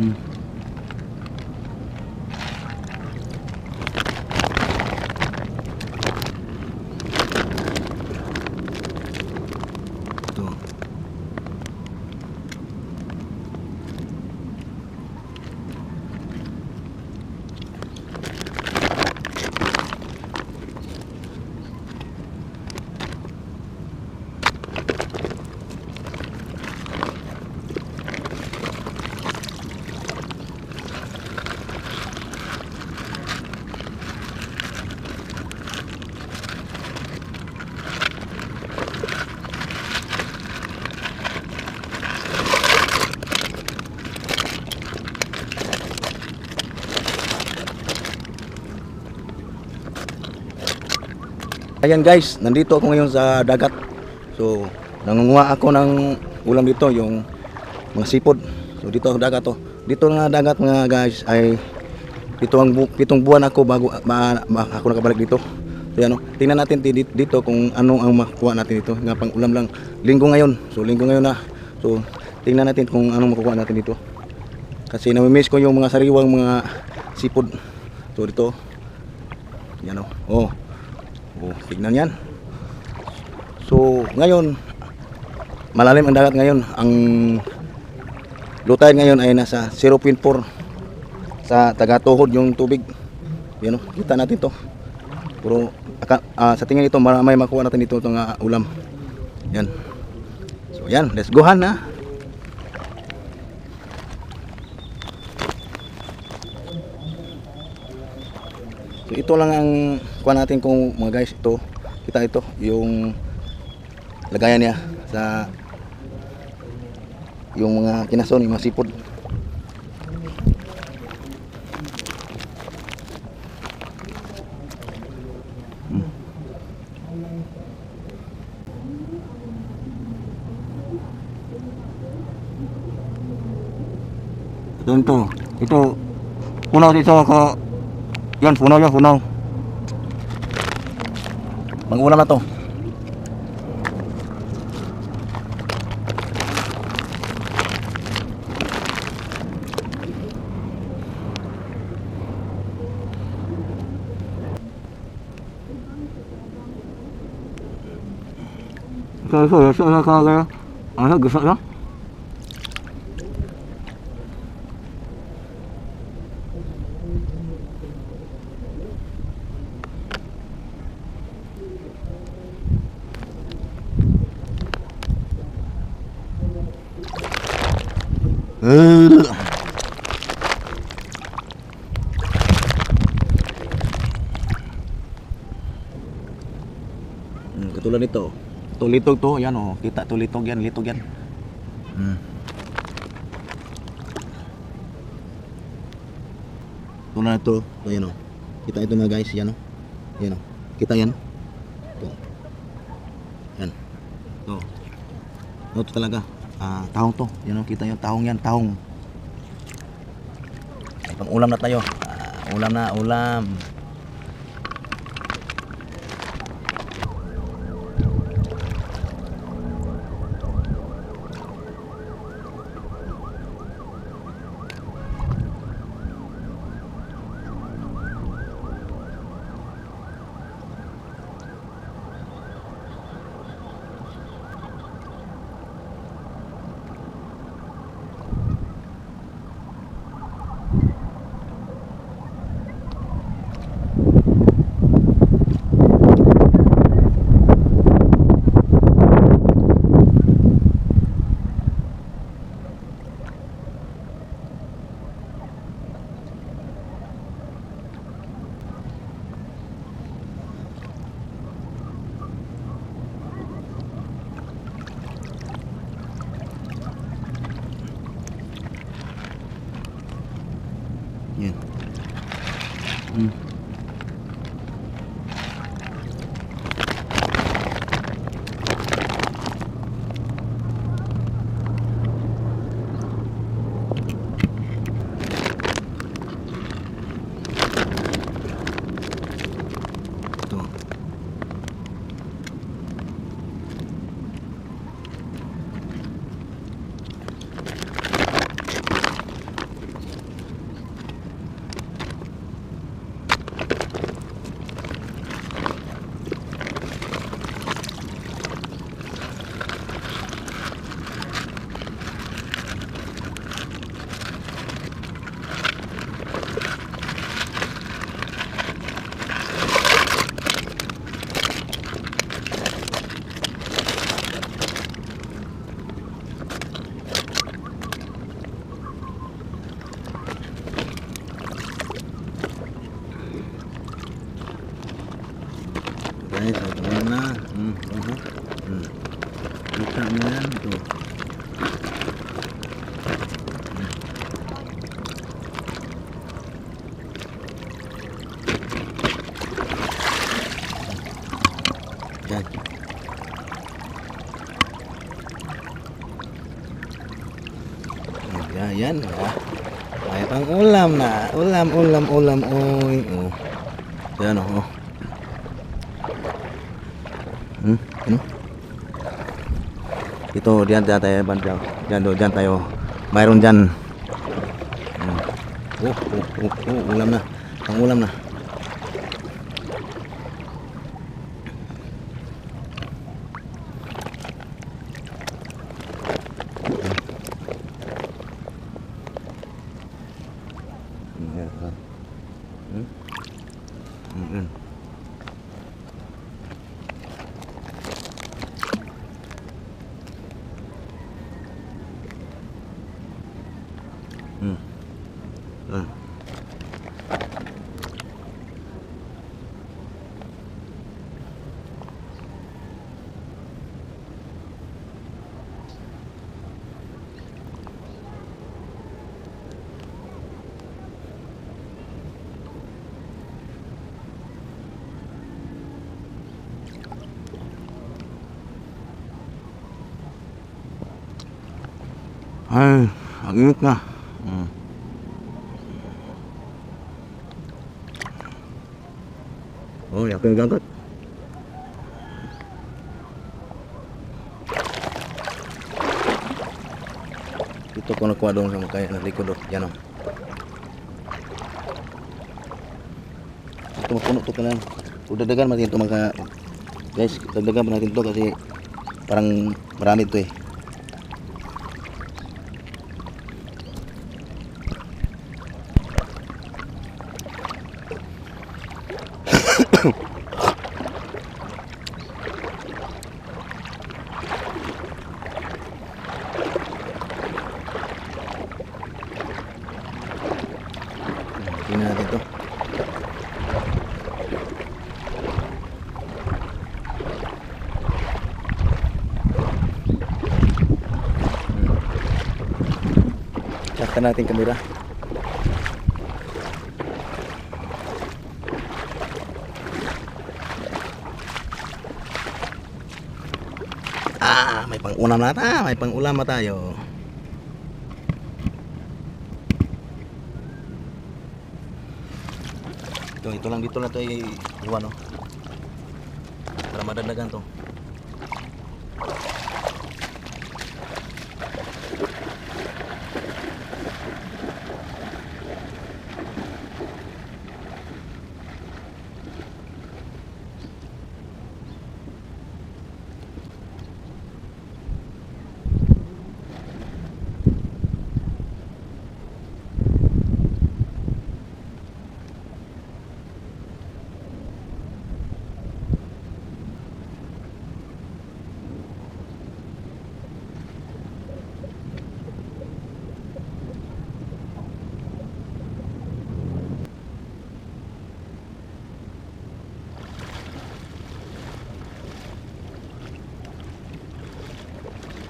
Mm. Ito. Ayan guys, nandito ako ngayon sa dagat. So, nangunguha ako ng ulam dito, yung mga sipod. So, dito ang dagat to. Dito nga dagat mga guys ay dito ang bu- pitong buwan ako bago ma, ma- ako nakabalik dito. So, ano, tingnan natin di- dito kung ano ang makuha natin dito. Nga pang ulam lang. Linggo ngayon. So, linggo ngayon na. So, tingnan natin kung anong makukuha natin dito. Kasi nami-miss ko yung mga sariwang mga sipod. So, dito. Yan o. Oh. Oh, tignan yan. So, ngayon, malalim ang dagat ngayon. Ang lutayan ngayon ay nasa 0.4 sa tagatuhod yung tubig. Yan o, kita natin to. Pero aka- ah, sa tingin ito, may makuha natin dito itong ah, ulam. Yan. So, yan. Let's go han na. So ito lang ang kuha natin kung mga guys ito kita ito yung lagayan niya sa yung mga kinason yung mga sipod. Hmm. Ito ito. Ito puno dito ka yan, puno yan, puno. Mag-ulam na to. Ito, ito, ito, ito, ito, ito. Ano, gusto ka? Uh. Hmm, katulad nito. Ito litog to, yan oh. Kita to litog yan, litog yan. Hmm. Tulad nito, ito yan oh. Kita ito mga guys, yan oh. Yan oh. Kita yan. Ito. Yan. Ito. Ito talaga. Ah, tahong to. Yan oh, kita yung tahong yan, tahong. Pang ulam na tayo. Ah, ulam na, ulam. Yan. Mm. Kita mo yan ito. Yan. Yan. Ah. May pang ulam na. Ulam, ulam, ulam. Uy. Oh. Yan oh. Hmm, ano? Ito, diyan diyan tayo. Diyan, do, diyan tayo. Mayroon diyan. Oh, oh, oh, oh, ulam na. Pang ulam na. Yan, ah. Hmm? Hmm, hmm. Hmm. Ah. Ay, ang init na. Hmm. Oh, ya yung gagat. Ito ko nakuha doon sa kaya na likod doon. Yan o. Ito mapuno to ka lang. O dagdagan natin ito mga guys, dagdagan pa natin to kasi parang marami to eh. Tingnan natin to. Check natin kamera. Ah, may pang-ulam na ta, may pang-ulam na tayo. Ito, ito lang dito na tayo iwan, no? Para madagdagan to.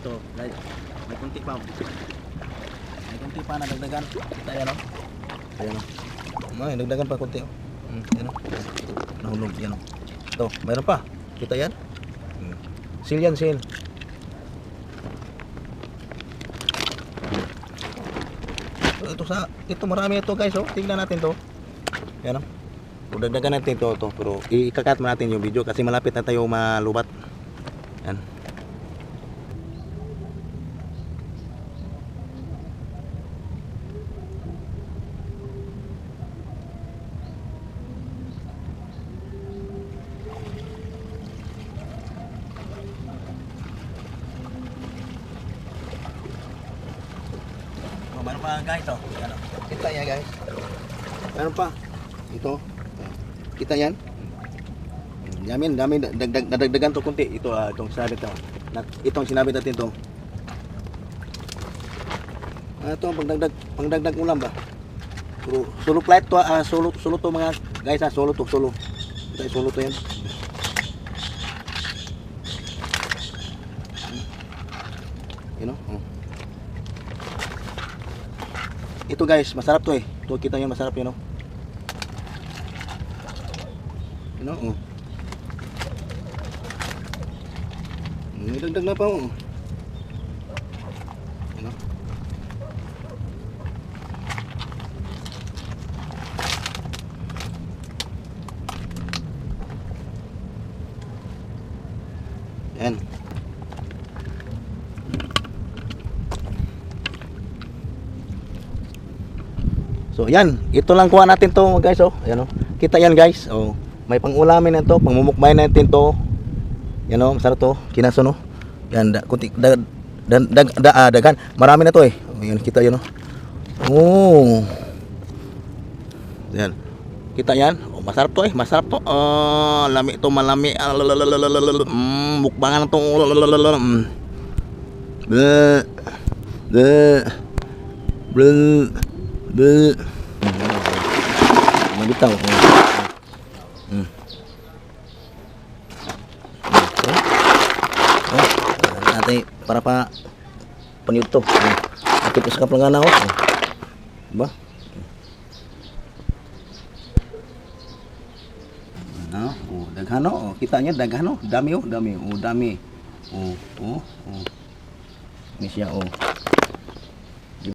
Ito, guys. Pa. May kunti pa na dagdagan. Kita yan, no? Ayan, no? May dagdagan pa kunti, oh. Hmm, yan, no? Nahulog, yan, no? Ito, mayroon pa. Kita yan? Hmm. Seal yan, seal. Ito, ito sa, ito marami ito guys, oh. Tingnan natin to. Yan? O, dagdagan natin to, to. Pero ikakat mo natin yung video kasi malapit na tayo malubat. Meron guys to. Kita niya guys. Meron pa. Ito. Kita yan. Yamin, dami, dagdag, nadagdagan to kunti. Ito, uh, itong sinabi ito. Na, itong sinabi natin ito. Ano ah, ito, pangdagdag, pangdagdag ulam ba? Solo, solo flight to, ah, uh, solo, solo to mga guys ha, solo to, solo. Ito, solo to yan. You know? Oh. Ito guys, masarap to eh. Ito kita nyo masarap you know. You know? Oh. Dagdag na pa oh. You know? Yan. So yan, ito lang kuha natin to guys oh. Ayan oh. Kita yan guys. Oh, may pangulamin na to, pangmumukbay natin to. Yan oh, masarap to. Kinaso no. Yan, da, kunti, da, da, da, da, ah, dagan. Marami na to eh. Oh, yan, kita yan oh. Oh. Yan. Kita yan. Oh, masarap to eh. Masarap to. Oh, lami to, malami. Ah. Mm, mukbangan to. Mm. Bleh. Bleh. Bleh. Bleh. Mabitaw. Oh. Mm. Oh. Oh. Natin para pa pan-YouTube. Oh. Akit ko sa kaplangana oh. oh. Diba? No, oh, daghano, oh, kita niyo daghano, dami oh, dami, oh, dami. Oh, oh, oh. Ni siya oh.